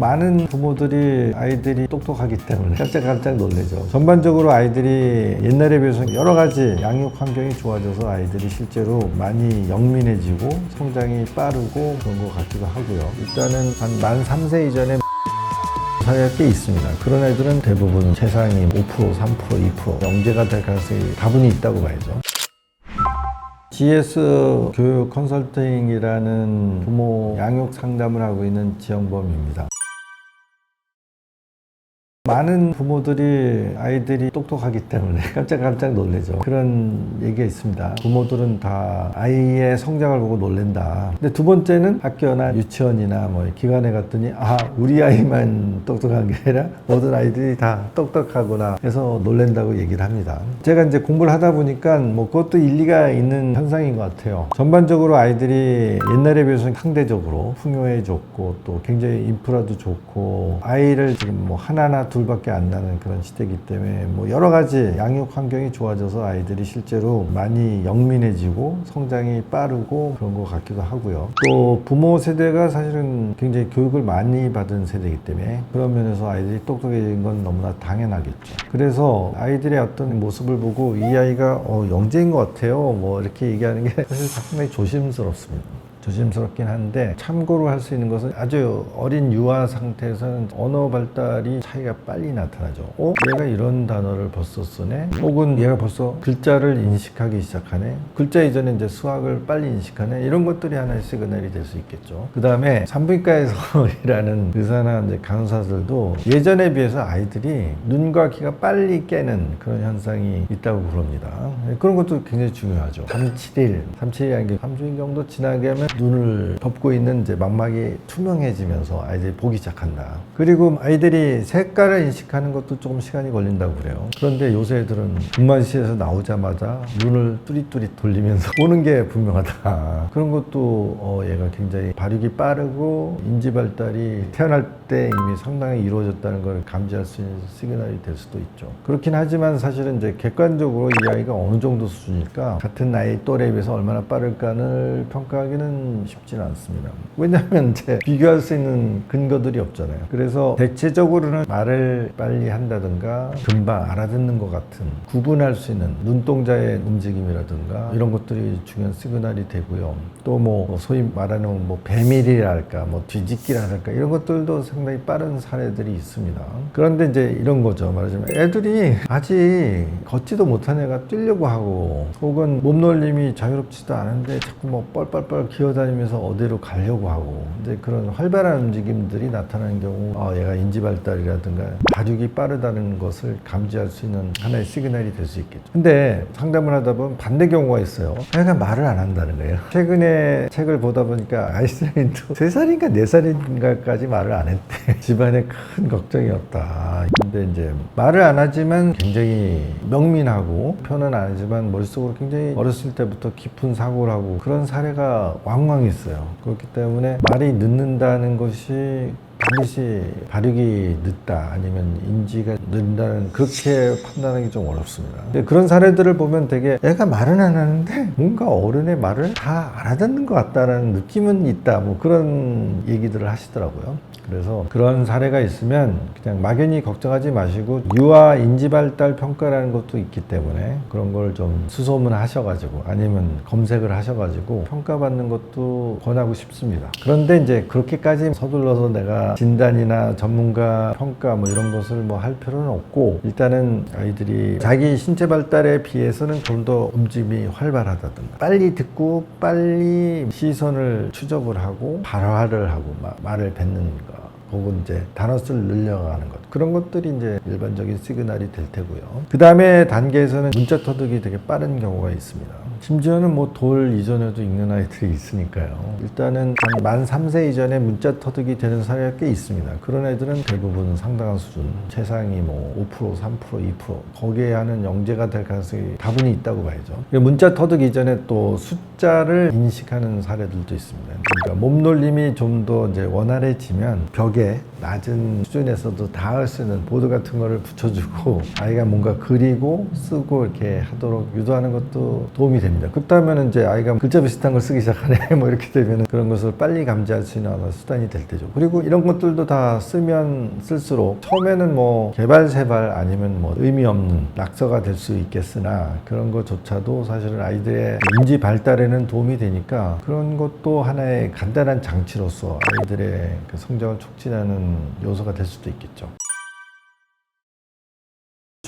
많은 부모들이 아이들이 똑똑하기 때문에 깜짝깜짝 놀래죠. 전반적으로 아이들이 옛날에 비해서 여러 가지 양육 환경이 좋아져서 아이들이 실제로 많이 영민해지고 성장이 빠르고 그런 것 같기도 하고요. 일단은 한 만 3세 이전에 사회가 꽤 있습니다. 그런 애들은 대부분 세상이 5%, 3%, 2% 영재가 될 가능성이 다분히 있다고 봐야죠. GS 교육 컨설팅이라는 부모 양육 상담을 하고 있는 지영범입니다. 많은 부모들이 아이들이 똑똑하기 때문에 깜짝깜짝 놀래죠. 그런 얘기가 있습니다. 부모들은 다 아이의 성장을 보고 놀랜다. 근데 두 번째는 학교나 유치원이나 뭐 기관에 갔더니 아, 우리 아이만 똑똑한 게 아니라 모든 아이들이 다 똑똑하구나 해서 놀랜다고 얘기를 합니다. 제가 이제 공부를 하다 보니까 뭐 그것도 일리가 있는 현상인 것 같아요. 전반적으로 아이들이 옛날에 비해서 상대적으로 풍요해졌고 또 굉장히 인프라도 좋고 아이를 지금 뭐 하나나 둘밖에 안 나는 그런 시대이기 때문에 뭐 여러 가지 양육 환경이 좋아져서 아이들이 실제로 많이 영민해지고 성장이 빠르고 그런 것 같기도 하고요. 또 부모 세대가 사실은 굉장히 교육을 많이 받은 세대이기 때문에 그런 면에서 아이들이 똑똑해진 건 너무나 당연하겠죠. 그래서 아이들의 어떤 모습을 보고 이 아이가 어, 영재인 것 같아요. 뭐 이렇게 얘기하는 게 사실 상당히 조심스럽습니다. 조심스럽긴 한데 참고로 할 수 있는 것은 아주 어린 유아 상태에서는 언어 발달이 차이가 빨리 나타나죠. 어? 얘가 이런 단어를 벌써 쓰네? 혹은 얘가 벌써 글자를 인식하기 시작하네? 글자 이전에 이제 수학을 빨리 인식하네? 이런 것들이 하나의 시그널이 될 수 있겠죠. 그 다음에 산부인과에서 일하는 의사나 이제 간호사들도 예전에 비해서 아이들이 눈과 귀가 빨리 깨는 그런 현상이 있다고 그럽니다. 그런 것도 굉장히 중요하죠. 3, 7일, 3, 7일이라는 게 3주일 정도 지나게 하면 눈을 덮고 있는 이제 망막이 투명해지면서 아이들이 보기 시작한다. 그리고 아이들이 색깔을 인식하는 것도 조금 시간이 걸린다고 그래요. 그런데 요새 애들은 분만실에서 나오자마자 눈을 뚜릿뚜릿 돌리면서 보는 게 분명하다. 그런 것도 어, 얘가 굉장히 발육이 빠르고 인지 발달이 태어날 때 이미 상당히 이루어졌다는 걸 감지할 수 있는 시그널이 될 수도 있죠. 그렇긴 하지만 사실은 이제 객관적으로 이 아이가 어느 정도 수준일까 같은 나이 또래에 비해서 얼마나 빠를까를 평가하기는 쉽지는 않습니다. 왜냐하면 이제 비교할 수 있는 근거들이 없잖아요. 그래서 대체적으로는 말을 빨리 한다든가 금방 알아듣는 것 같은 구분할 수 있는 눈동자의 움직임이라든가 이런 것들이 중요한 시그널이 되고요. 또 뭐 소위 말하는 뭐 배밀이랄까 뭐 뒤집기랄까 이런 것들도 상당히 빠른 사례들이 있습니다. 그런데 이제 이런 거죠. 말하자면 애들이 아직 걷지도 못한 애가 뛰려고 하고 혹은 몸놀림이 자유롭지도 않은데 자꾸 뭐 뻘뻘뻘 기어 다니면서 어디로 가려고 하고 이제 그런 활발한 움직임들이 나타나는 경우 아, 얘가 인지 발달이라든가 발육이 빠르다는 것을 감지할 수 있는 하나의 시그널이 될 수 있겠죠. 근데 상담을 하다 보면 반대 경우가 있어요. 애가 말을 안 한다는 거예요. 최근에 책을 보다 보니까 아이스라인도 3살인가 4살인가까지 말을 안 했대. 집안에 큰 걱정이었다. 근데 이제 말을 안 하지만 굉장히 명민하고 표현은 안 하지만 머릿속으로 굉장히 어렸을 때부터 깊은 사고를 하고 그런 사례가 왕왕 있어요. 그렇기 때문에 말이 늦는다는 것이 반드시 발육이 늦다 아니면 인지가 늦는다는 그렇게 판단하기 좀 어렵습니다. 그런 사례들을 보면 되게 애가 말은 안 하는데 뭔가 어른의 말을 다 알아듣는 것 같다는 느낌은 있다. 뭐 그런 얘기들을 하시더라고요. 그래서 그런 사례가 있으면 그냥 막연히 걱정하지 마시고 유아 인지 발달 평가라는 것도 있기 때문에 그런 걸 좀 수소문 하셔가지고 아니면 검색을 하셔가지고 평가받는 것도 권하고 싶습니다. 그런데 이제 그렇게까지 서둘러서 내가 진단이나 전문가 평가 뭐 이런 것을 뭐 할 필요는 없고 일단은 아이들이 자기 신체 발달에 비해서는 좀 더 움직임이 활발하다든가 빨리 듣고 빨리 시선을 추적을 하고 발화를 하고 마- 말을 뱉는 거 혹은 이제 단어수를 늘려가는 것 그런 것들이 이제 일반적인 시그널이 될 테고요. 그 다음에 단계에서는 문자 터득이 되게 빠른 경우가 있습니다. 심지어는 뭐 돌 이전에도 읽는 아이들이 있으니까요. 일단은 한만 3세 이전에 문자 터득이 되는 사례가 꽤 있습니다. 그런 애들은 대부분 상당한 수준, 최상위 뭐 5%, 3%, 2% 거기에 하는 영재가 될 가능성이 다분히 있다고 봐야죠. 문자 터득 이전에 또 숫자를 인식하는 사례들도 있습니다. 그러니까 몸놀림이 좀 더 이제 원활해지면 벽에 낮은 수준에서도 닿을 수 있는 보드 같은 거를 붙여주고 아이가 뭔가 그리고 쓰고 이렇게 하도록 유도하는 것도 도움이 됩니다. 그렇다면 이제 아이가 글자 비슷한 걸 쓰기 시작하네. 뭐 이렇게 되면 그런 것을 빨리 감지할 수 있는 하나의 수단이 될 테죠. 그리고 이런 것들도 다 쓰면 쓸수록 처음에는 뭐 개발 세발 아니면 뭐 의미 없는 낙서가 될 수 있겠으나 그런 것조차도 사실은 아이들의 인지 발달에는 도움이 되니까 그런 것도 하나의 간단한 장치로서 아이들의 그 성장을 촉진하는 요소가 될 수도 있겠죠.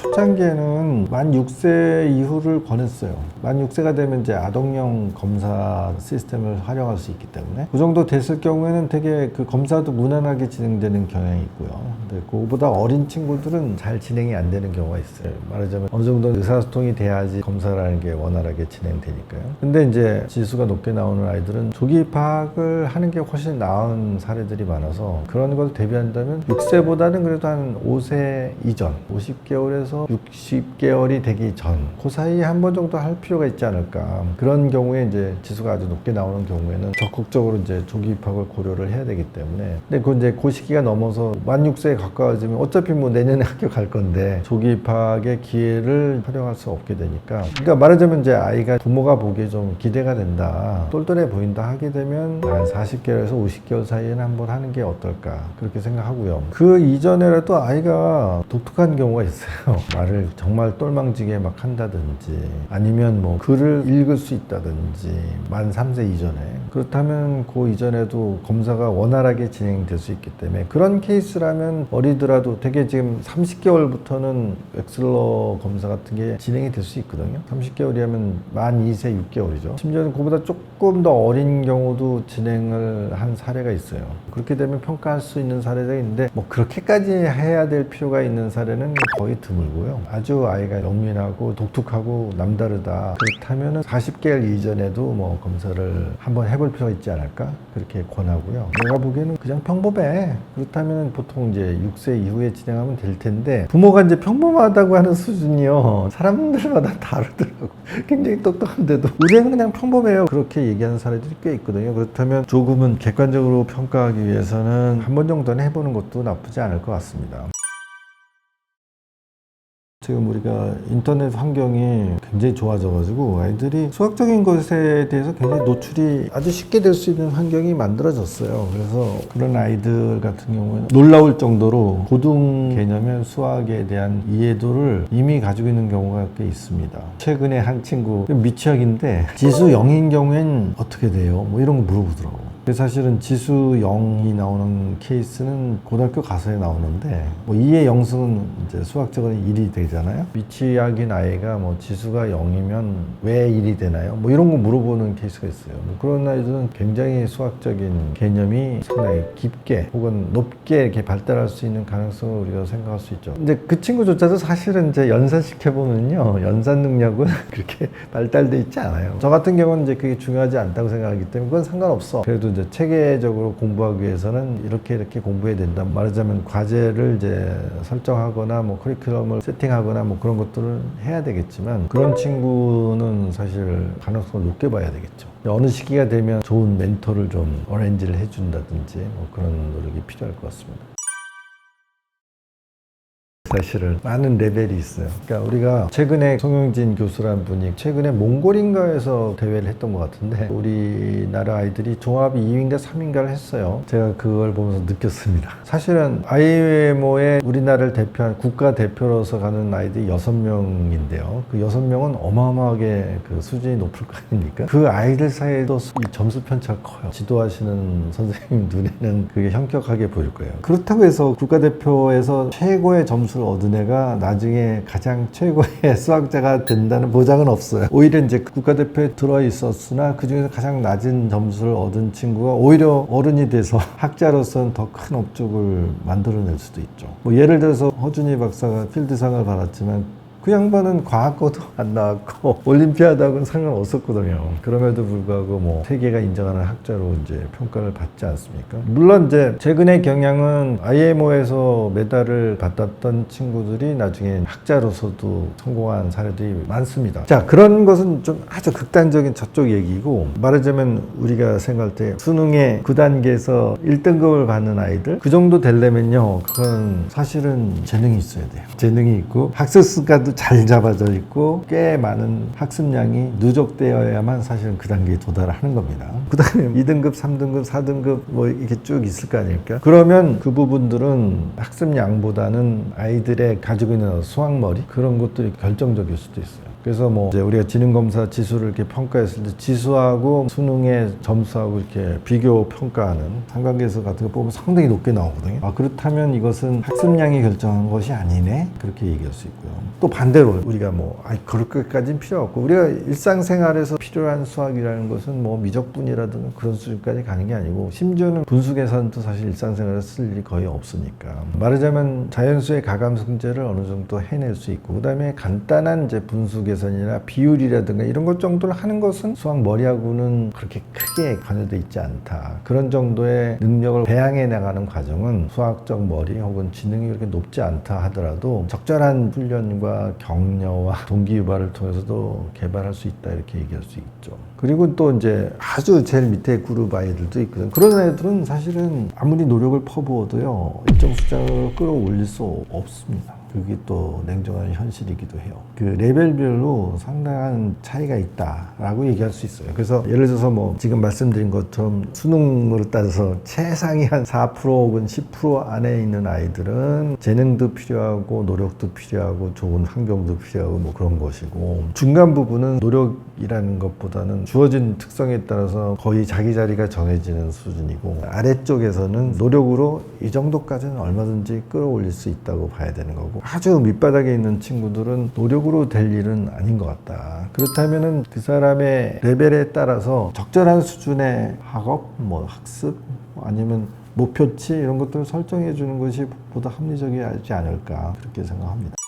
초창기에는 만 6세 이후를 권했어요. 만 6세가 되면 이제 아동용 검사 시스템을 활용할 수 있기 때문에 그 정도 됐을 경우에는 되게 그 검사도 무난하게 진행되는 경향이 있고요. 근데 그거보다 어린 친구들은 잘 진행이 안 되는 경우가 있어요. 말하자면 어느 정도 의사소통이 돼야지 검사라는 게 원활하게 진행되니까요. 근데 이제 지수가 높게 나오는 아이들은 조기 파악을 하는 게 훨씬 나은 사례들이 많아서 그런 걸 대비한다면 6세보다는 그래도 한 5세 이전, 50개월에서 60개월이 되기 전, 그 사이에 한 번 정도 할 필요가 있지 않을까. 그런 경우에 이제 지수가 아주 높게 나오는 경우에는 적극적으로 이제 조기 입학을 고려를 해야 되기 때문에. 근데 그 이제 그 시기가 넘어서 만 6세에 가까워지면 어차피 뭐 내년에 학교 갈 건데 조기 입학의 기회를 활용할 수 없게 되니까. 그러니까 말하자면 이제 아이가 부모가 보기에 좀 기대가 된다. 똘똘해 보인다 하게 되면 한 40개월에서 50개월 사이에는 한번 하는 게 어떨까. 그렇게 생각하고요. 그 이전에라도 아이가 독특한 경우가 있어요. 말을 정말 똘망지게 막 한다든지 아니면 뭐 글을 읽을 수 있다든지 만 3세 이전에 그렇다면 그 이전에도 검사가 원활하게 진행될 수 있기 때문에 그런 케이스라면 어리더라도 되게 지금 30개월부터는 엑슬러 검사 같은 게 진행이 될 수 있거든요. 30개월이면 만 2세 6개월이죠. 심지어는 그보다 조금 더 어린 경우도 진행을 한 사례가 있어요. 그렇게 되면 평가할 수 있는 사례가 있는데 뭐 그렇게까지 해야 될 필요가 있는 사례는 거의 드물 고요. 아주 아이가 영민하고 독특하고 남다르다. 그렇다면 40개월 이전에도 뭐 검사를 한번 해볼 필요가 있지 않을까? 그렇게 권하고요. 내가 보기에는 그냥 평범해. 그렇다면 보통 이제 6세 이후에 진행하면 될 텐데 부모가 이제 평범하다고 하는 수준이요. 사람들마다 다르더라고 굉장히 똑똑한데도. 우리 애는 그냥 평범해요. 그렇게 얘기하는 사례들이 꽤 있거든요. 그렇다면 조금은 객관적으로 평가하기 위해서는 한 번 정도는 해보는 것도 나쁘지 않을 것 같습니다 지금 우리가 인터넷 환경이 굉장히 좋아져가지고 아이들이 수학적인 것에 대해서 굉장히 노출이 아주 쉽게 될 수 있는 환경이 만들어졌어요. 그래서 그런 아이들 같은 경우에는 놀라울 정도로 고등 개념의 수학에 대한 이해도를 이미 가지고 있는 경우가 꽤 있습니다. 최근에 한 친구 미취학인데 지수 0인 경우엔 어떻게 돼요? 뭐 이런 거 물어보더라고. 근데 사실은 지수 0이 나오는 케이스는 고등학교 가서야 나오는데 뭐 2의 영승은 이제 수학적으로 1이 되잖아요. 미취학인 아이가 뭐 지수가 0이면 왜 1이 되나요? 뭐 이런 거 물어보는 케이스가 있어요. 뭐 그런 아이들은 굉장히 수학적인 개념이 상당히 깊게 혹은 높게 이렇게 발달할 수 있는 가능성을 우리가 생각할 수 있죠. 근데 그 친구조차도 사실은 이제 연산시켜 보면요. 연산 능력은 그렇게 발달돼 있지 않아요. 저 같은 경우는 이제 그게 중요하지 않다고 생각하기 때문에 그건 상관없어. 그래도 이제 체계적으로 공부하기 위해서는 이렇게 이렇게 공부해야 된다. 말하자면 과제를 이제 설정하거나 뭐 커리큘럼을 세팅하거나 뭐 그런 것들을 해야 되겠지만 그런 친구는 사실 가능성을 높게 봐야 되겠죠. 어느 시기가 되면 좋은 멘토를 좀 어렌지를 해준다든지 뭐 그런 노력이 필요할 것 같습니다. 사실은 많은 레벨이 있어요. 그러니까 우리가 최근에 송영진 교수라는 분이 최근에 몽골인가에서 대회를 했던 것 같은데 우리나라 아이들이 종합 2위인가 3위인가를 했어요. 제가 그걸 보면서 느꼈습니다. 사실은 IMO에 우리나라를 대표한 국가 대표로서 가는 아이들이 6명인데요. 그 6명은 어마어마하게 그 수준이 높을 거 아닙니까? 그 아이들 사이에도 이 점수 편차가 커요. 지도하시는 선생님 눈에는 그게 현격하게 보일 거예요. 그렇다고 해서 국가대표에서 최고의 점수 를 얻은 애가 나중에 가장 최고의 수학자가 된다는 보장은 없어요. 오히려 이제 국가대표에 들어 있었으나 그 중에서 가장 낮은 점수를 얻은 친구가 오히려 어른이 돼서 학자로서는 더 큰 업적을 만들어낼 수도 있죠. 뭐 예를 들어서 허준희 박사가 필드상을 받았지만 그 양반은 과학고도 안 나왔고 올림피아드하고는 상관없었거든요. 그럼에도 불구하고 뭐 세계가 인정하는 학자로 이제 평가를 받지 않습니까? 물론 이제 최근의 경향은 IMO에서 메달을 받았던 친구들이 나중에 학자로서도 성공한 사례들이 많습니다. 자 그런 것은 좀 아주 극단적인 저쪽 얘기고 말하자면 우리가 생각할 때 수능의 9단계에서 1등급을 받는 아이들 그 정도 되려면요 그건 사실은 재능이 있어야 돼요. 재능이 있고 학습 습관 도 단가도 잘 잡아져 있고 꽤 많은 학습량이 누적되어야만 사실은 그 단계에 도달하는 겁니다. 그 다음에 2등급, 3등급, 4등급 뭐 이렇게 쭉 있을 거 아닙니까? 그러면 그 부분들은 학습량보다는 아이들의 가지고 있는 수학머리 그런 것들이 결정적일 수도 있어요. 그래서 뭐 우리가 지능검사 지수를 이렇게 평가했을 때 지수하고 수능의 점수하고 이렇게 비교 평가하는 상관계수 같은 거 보면 상당히 높게 나오거든요. 아, 그렇다면 이것은 학습량이 결정한 것이 아니네? 그렇게 얘기할 수 있고요. 또 반대로 우리가 뭐, 아이, 그럴 것까지는 필요 없고, 우리가 일상생활에서 필요한 수학이라는 것은 뭐 미적분이라든가 그런 수준까지 가는 게 아니고, 심지어는 분수 계산도 사실 일상생활에 쓸 일이 거의 없으니까. 말하자면 자연수의 가감승제를 어느 정도 해낼 수 있고, 그 다음에 간단한 이제 분수 계산이나 비율이라든가 이런 것 정도를 하는 것은 수학 머리하고는 그렇게 크게 관여돼 있지 않다. 그런 정도의 능력을 배양해 나가는 과정은 수학적 머리 혹은 지능이 그렇게 높지 않다 하더라도 적절한 훈련과 격려와 동기유발을 통해서도 개발할 수 있다 이렇게 얘기할 수 있 죠. 그리고 또 이제 아주 제일 밑에 그룹 아이들도 있거든. 그런 애들은 사실은 아무리 노력을 퍼부어도요 일정 숫자를 끌어올릴 수 없습니다. 그게 또 냉정한 현실이기도 해요. 그 레벨별로 상당한 차이가 있다라고 얘기할 수 있어요. 그래서 예를 들어서 뭐 지금 말씀드린 것처럼 수능으로 따져서 최상위 한 4% 혹은 10% 안에 있는 아이들은 재능도 필요하고 노력도 필요하고 좋은 환경도 필요하고 뭐 그런 것이고 중간 부분은 노력이라는 것보다 는 주어진 특성에 따라서 거의 자기 자리가 정해지는 수준이고 아래쪽에서는 노력으로 이 정도까지는 얼마든지 끌어올릴 수 있다고 봐야 되는 거고 아주 밑바닥에 있는 친구들은 노력으로 될 일은 아닌 것 같다. 그렇다면은 그 사람의 레벨에 따라서 적절한 수준의 학업, 뭐 학습, 아니면 목표치 이런 것들을 설정해 주는 것이 보다 합리적이지 않을까 그렇게 생각합니다.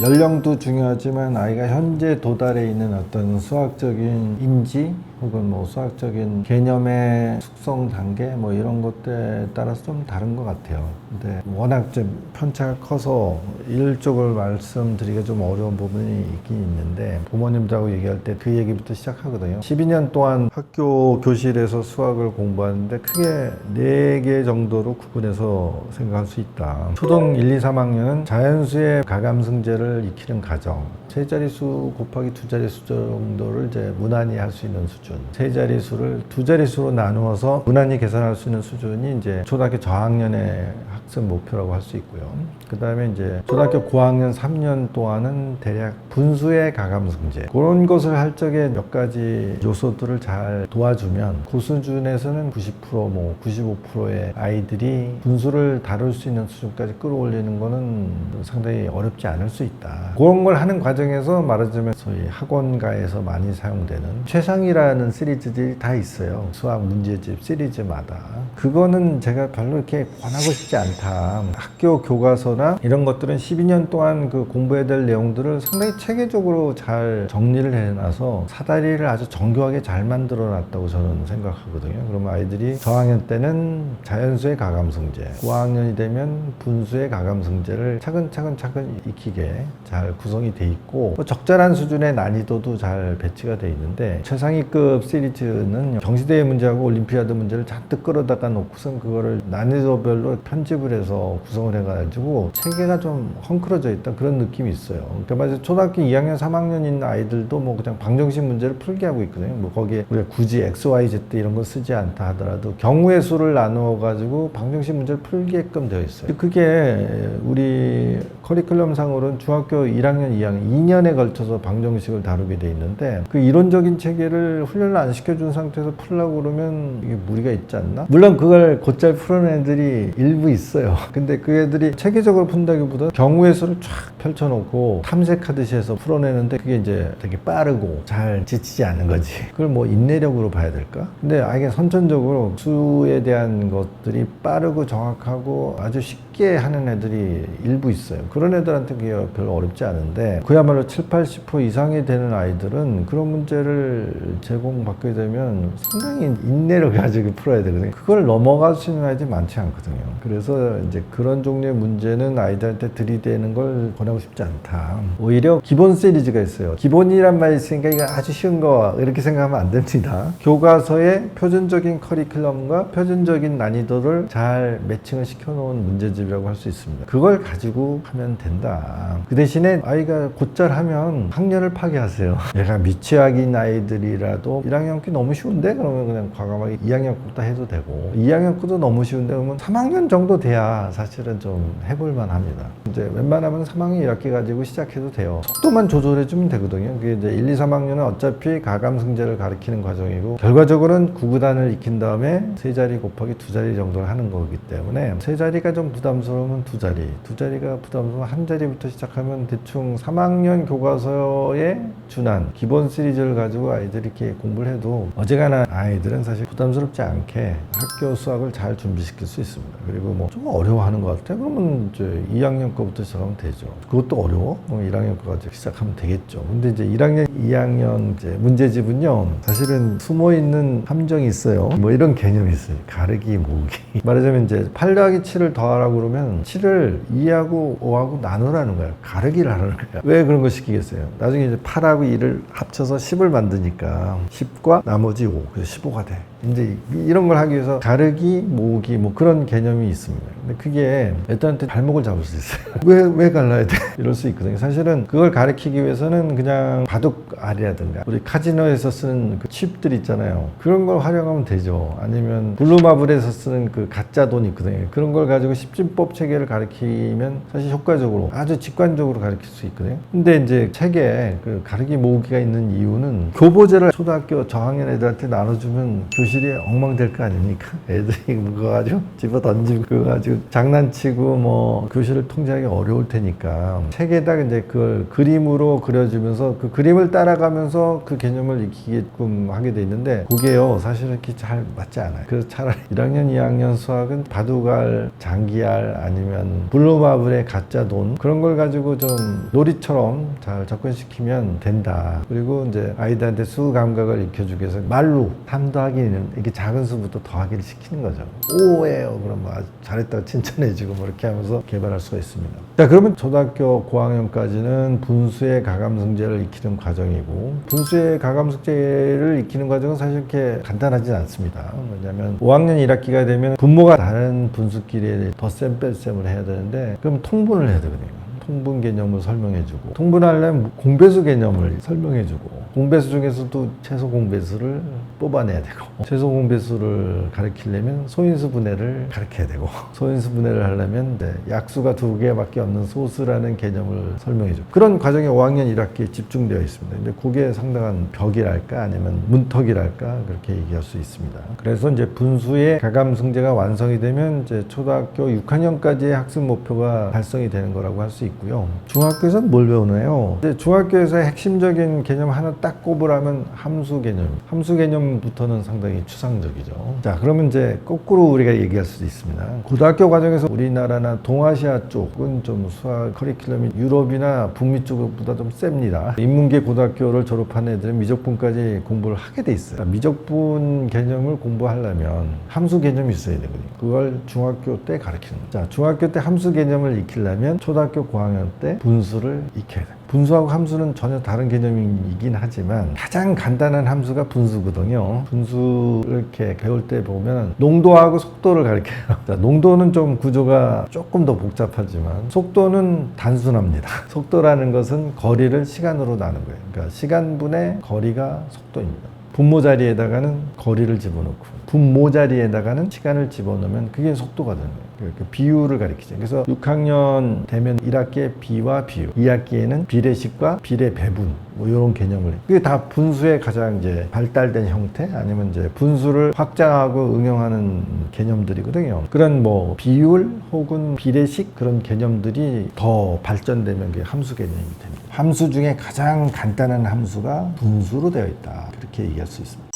연령도 중요하지만 아이가 현재 도달해 있는 어떤 수학적인 인지 혹은 뭐 수학적인 개념의 숙성 단계 뭐 이런 것들에 따라서 좀 다른 것 같아요. 근데 워낙 좀 편차가 커서 일쪽을 말씀드리기가 좀 어려운 부분이 있긴 있는데 부모님들하고 얘기할 때 그 얘기부터 시작하거든요. 12년 동안 학교 교실에서 수학을 공부하는데 크게 4개 정도로 구분해서 생각할 수 있다. 초등 1, 2, 3학년은 자연수의 가감승제를 익히는 과정. 세 자릿수 곱하기 두 자릿수 정도를 이제 무난히 할 수 있는 수준. 세 자릿수를 두 자릿수로 나누어서 무난히 계산할 수 있는 수준이 이제 초등학교 저학년의 학습 목표라고 할 수 있고요. 그 다음에 이제 초등학교 고학년 3년 동안은 대략 분수의 가감승제. 그런 것을 할 적에 몇 가지 요소들을 잘 도와주면 그 수준에서는 90%, 뭐 95%의 아이들이 분수를 다룰 수 있는 수준까지 끌어올리는 거는 상당히 어렵지 않을 수 있다. 그런 걸 하는 과정에서 말하자면 소위 학원가에서 많이 사용되는 최상이라는 시리즈들이 다 있어요. 수학 문제집 시리즈마다. 그거는 제가 별로 이렇게 권하고 싶지 않다. 학교 교과서나 이런 것들은 12년 동안 그 공부해야 될 내용들을 상당히 체계적으로 잘 정리를 해놔서 사다리를 아주 정교하게 잘 만들어 놨다고 저는 생각하거든요. 그러면 아이들이 저학년 때는 자연수의 가감승제, 고학년이 되면 분수의 가감승제를 차근차근 차근 익히게 잘 구성이 돼 있고 뭐 적절한 수준의 난이도도 잘 배치가 돼 있는데 최상위급 시리즈는 경시대회 문제하고 올림피아드 문제를 잔뜩 끌어다가 놓고선 그거를 난이도별로 편집을 해서 구성을 해가지고 체계가 좀 헝클어져 있다 그런 느낌이 있어요. 그러니까 초등학교 2학년, 3학년 있는 아이들도 뭐 그냥 방정식 문제를 풀게 하고 있거든요. 뭐 거기에 우리가 굳이 X, Y, Z 이런 거 쓰지 않다 하더라도 경우의 수를 나누어 가지고 방정식 문제를 풀게끔 되어 있어요. 그게 우리 커리큘럼 상으로는 중학교 1학년, 2학년, 2년에 걸쳐서 방정식을 다루게 돼 있는데 그 이론적인 체계를 훈련을 안 시켜준 상태에서 풀려고 그러면 이게 무리가 있지 않나? 물론 그걸 곧잘 푸는 애들이 일부 있어요. 근데 그 애들이 체계적으로 푼다기보다 경우의 수를 쫙 펼쳐놓고 탐색하듯이 해서 풀어내는데 그게 이제 되게 빠르고 잘 지치지 않는 거지. 그걸 뭐 인내력으로 봐야 될까? 근데 아예 선천적으로 수에 대한 것들이 빠르고 정확하고 아주 쉽게 하는 애들이 일부 있어요. 그런 애들한테 그게 별로 어렵지 않은데 그야말로 7, 80% 이상이 되는 아이들은 그런 문제를 제공받게 되면 상당히 인내를 가지고 풀어야 되거든요. 그걸 넘어갈 수 있는 아이들이 많지 않거든요. 그래서 이제 그런 종류의 문제는 아이들한테 들이대는 걸 권하고 하고 싶지 않다. 오히려 기본 시리즈가 있어요. 기본이란 말이 있으니까 이거 아주 쉬운 거 이렇게 생각하면 안 됩니다. 교과서의 표준적인 커리큘럼과 표준적인 난이도를 잘 매칭을 시켜놓은 문제집이라고 할 수 있습니다. 그걸 가지고 하면 된다. 그 대신에 아이가 곧잘 하면 학년을 파괴하세요. 얘가 미취학인 아이들이라도 1학년 기 너무 쉬운데? 그러면 그냥 과감하게 2학년 거부터 해도 되고 2학년 거도 너무 쉬운데 그러면 3학년 정도 돼야 사실은 좀 해볼 만 합니다. 이제 웬만하면 3학년 1학기 가지고 시작해도 돼요. 속도만 조절해 주면 되거든요. 그게 이제 1, 2, 3학년은 어차피 가감승제를 가리키는 과정이고 결과적으로는 구구단을 익힌 다음에 세 자리 곱하기 두 자리 정도를 하는 거기 때문에 세 자리가 좀 부담스러우면 두 자리, 두 자리가 부담스러우면 한 자리부터 시작하면 대충 3학년 교과서에 준한 기본 시리즈를 가지고 아이들이 이렇게 공부를 해도 어지간한 아이들은 사실 부담스럽지 않게 학교 수학을 잘 준비시킬 수 있습니다. 그리고 뭐 좀 어려워하는 것 같아요. 그러면 이제 2학년 거부터 시작하면 되죠. 그것도 어려워? 그럼 1학년 거까지 시작하면 되겠죠. 근데 이제 1학년, 2학년 이제 문제집은요, 사실은 숨어 있는 함정이 있어요. 뭐 이런 개념이 있어요. 가르기, 모으기. 말하자면 이제 8 더하기 7을 더하라고 그러면 7을 2하고 5하고 나누라는 거예요. 가르기를 하라는 거예요. 왜 그런 거 시키겠어요? 나중에 이제 8하고 2를 합쳐서 10을 만드니까 10과 나머지 5, 그래서 15가 돼. 이제 이런 걸 하기 위해서 가르기, 모으기 뭐 그런 개념이 있습니다. 근데 그게 애들한테 발목을 잡을 수 있어요. 왜, 왜 갈라야 돼? 이럴 수 있거든요. 사실은 그걸 가르치기 위해서는 그냥 바둑 알이라든가 우리 카지노에서 쓰는 그 칩들 있잖아요. 그런 걸 활용하면 되죠. 아니면 블루마블에서 쓰는 그 가짜 돈 있거든요. 그런 걸 가지고 십진법 체계를 가르치면 사실 효과적으로 아주 직관적으로 가르칠 수 있거든요. 근데 이제 책에 그 가르기 모으기가 있는 이유는 교보제를 초등학교 저학년 애들한테 나눠주면 교실 이 엉망될 거 아닙니까? 애들이 그거 가지고 집어 던지고 그거 가지고 장난치고 뭐 교실을 통제하기 어려울 테니까 책에다 이제 그걸 그림으로 그려주면서 그 그림을 따라가면서 그 개념을 익히게끔 하게 돼 있는데 그게요 사실은 이렇게 잘 맞지 않아요. 그래서 차라리 1학년, 2학년 수학은 바둑알, 장기알 아니면 블루마블의 가짜 돈 그런 걸 가지고 좀 놀이처럼 잘 접근시키면 된다. 그리고 이제 아이들한테 수 감각을 익혀주기 위해서 말로 3 더하기 는 이렇게 작은 수부터 더하기를 시키는 거죠. 오예요. 그럼 뭐 잘했다고 칭찬해주고 뭐 이렇게 하면서 개발할 수가 있습니다. 자 그러면 초등학교 고학년까지는 분수의 가감승제를 익히는 과정이고 분수의 가감승제를 익히는 과정은 사실 이렇게 간단하진 않습니다. 왜냐하면 5학년 1학기가 되면 분모가 다른 분수끼리 덧셈 뺄셈을 해야 되는데 그럼 통분을 해야 되거든요. 통분 개념을 설명해주고 통분하려면 공배수 개념을 설명해주고 공배수 중에서도 최소 공배수를 뽑아내야 되고 최소 공배수를 가르치려면 소인수 분해를 가르쳐야 되고 소인수 분해를 하려면 네, 약수가 두 개밖에 없는 소수라는 개념을 설명해 줘 그런 과정이 5학년 1학기에 집중되어 있습니다. 근데 그게 상당한 벽이랄까 아니면 문턱이랄까 그렇게 얘기할 수 있습니다. 그래서 이제 분수의 가감 승제가 완성이 되면 이제 초등학교 6학년까지의 학습 목표가 달성이 되는 거라고 할 수 있고요. 중학교에서는 뭘 배우나요? 이제 중학교에서 핵심적인 개념 하나 딱 꼽으라면 함수 개념. 함수 개념부터는 상당히 추상적이죠. 자 그러면 이제 거꾸로 우리가 얘기할 수도 있습니다. 고등학교 과정에서 우리나라나 동아시아 쪽은 좀 수학 커리큘럼이 유럽이나 북미 쪽보다 좀 셉니다. 인문계 고등학교를 졸업한 애들은 미적분까지 공부를 하게 돼 있어요. 그러니까 미적분 개념을 공부하려면 함수 개념이 있어야 되거든요. 그걸 중학교 때 가르치는 거죠 자 중학교 때 함수 개념을 익히려면 초등학교 고학년 때 분수를 익혀야 돼요 분수하고 함수는 전혀 다른 개념이긴 하지만 가장 간단한 함수가 분수거든요. 분수를 이렇게 배울 때 보면 농도하고 속도를 가르쳐요. 자, 농도는 좀 구조가 조금 더 복잡하지만 속도는 단순합니다. 속도라는 것은 거리를 시간으로 나눈 거예요. 그러니까 시간분의 거리가 속도입니다. 분모 자리에다가는 거리를 집어넣고 분모 자리에다가는 시간을 집어넣으면 그게 속도가 되는 거예요. 그 비율을 가리키죠. 그래서 6학년 되면 1학기에 비와 비율, 2학기에는 비례식과 비례 배분 뭐 이런 개념을 그게 다 분수의 가장 이제 발달된 형태 아니면 이제 분수를 확장하고 응용하는 개념들이거든요. 그런 뭐 비율 혹은 비례식 그런 개념들이 더 발전되면 그게 함수 개념이 됩니다. 함수 중에 가장 간단한 함수가 분수로 되어 있다. 그렇게 얘기할 수 있습니다.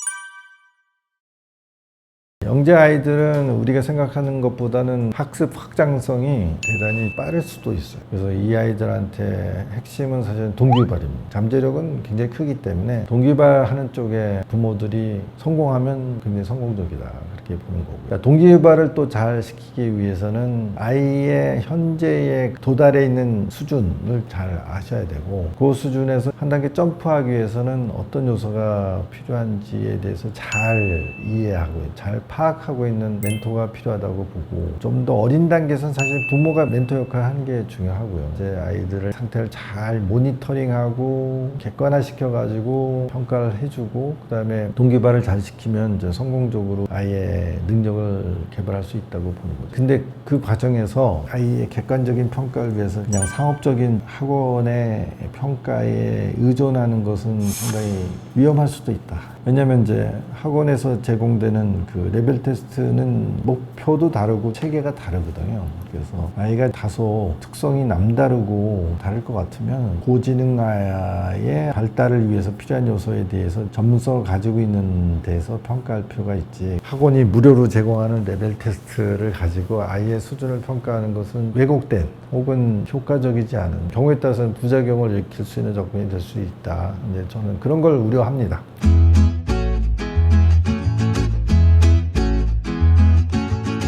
영재 아이들은 우리가 생각하는 것보다는 학습 확장성이 대단히 빠를 수도 있어요. 그래서 이 아이들한테 핵심은 사실 동기발입니다. 잠재력은 굉장히 크기 때문에 동기발하는 쪽에 부모들이 성공하면 굉장히 성공적이다. 그렇게 보는 거고요. 그러니까 동기유발을 또 잘 시키기 위해서는 아이의 현재의 도달해 있는 수준을 잘 아셔야 되고 그 수준에서 한 단계 점프하기 위해서는 어떤 요소가 필요한지에 대해서 잘 이해하고 잘 파 악하고 있는 멘토가 필요하다고 보고 좀 더 어린 단계에서는 사실 부모가 멘토 역할을 하는 게 중요하고요. 이제 아이들을 상태를 잘 모니터링하고 객관화시켜 가지고 평가를 해주고 그다음에 동기발을 잘 시키면 이제 성공적으로 아이의 능력을 개발할 수 있다고 보는 거죠. 근데 그 과정에서 아이의 객관적인 평가를 위해서 그냥 상업적인 학원의 평가에 의존하는 것은 상당히 위험할 수도 있다. 왜냐하면 이제 학원에서 제공되는 그 레벨 테스트는 목표도 다르고 체계가 다르거든요. 그래서 아이가 다소 특성이 남다르고 다를 것 같으면 고지능 아의 발달을 위해서 필요한 요소에 대해서 전문성을 가지고 있는 데서 평가할 필요가 있지. 학원이 무료로 제공하는 레벨 테스트를 가지고 아이의 수준을 평가하는 것은 왜곡된 혹은 효과적이지 않은 경우에 따라서는 부작용을 일으킬 수 있는 접근이 될 수 있다. 이제 저는 그런 걸 우려합니다.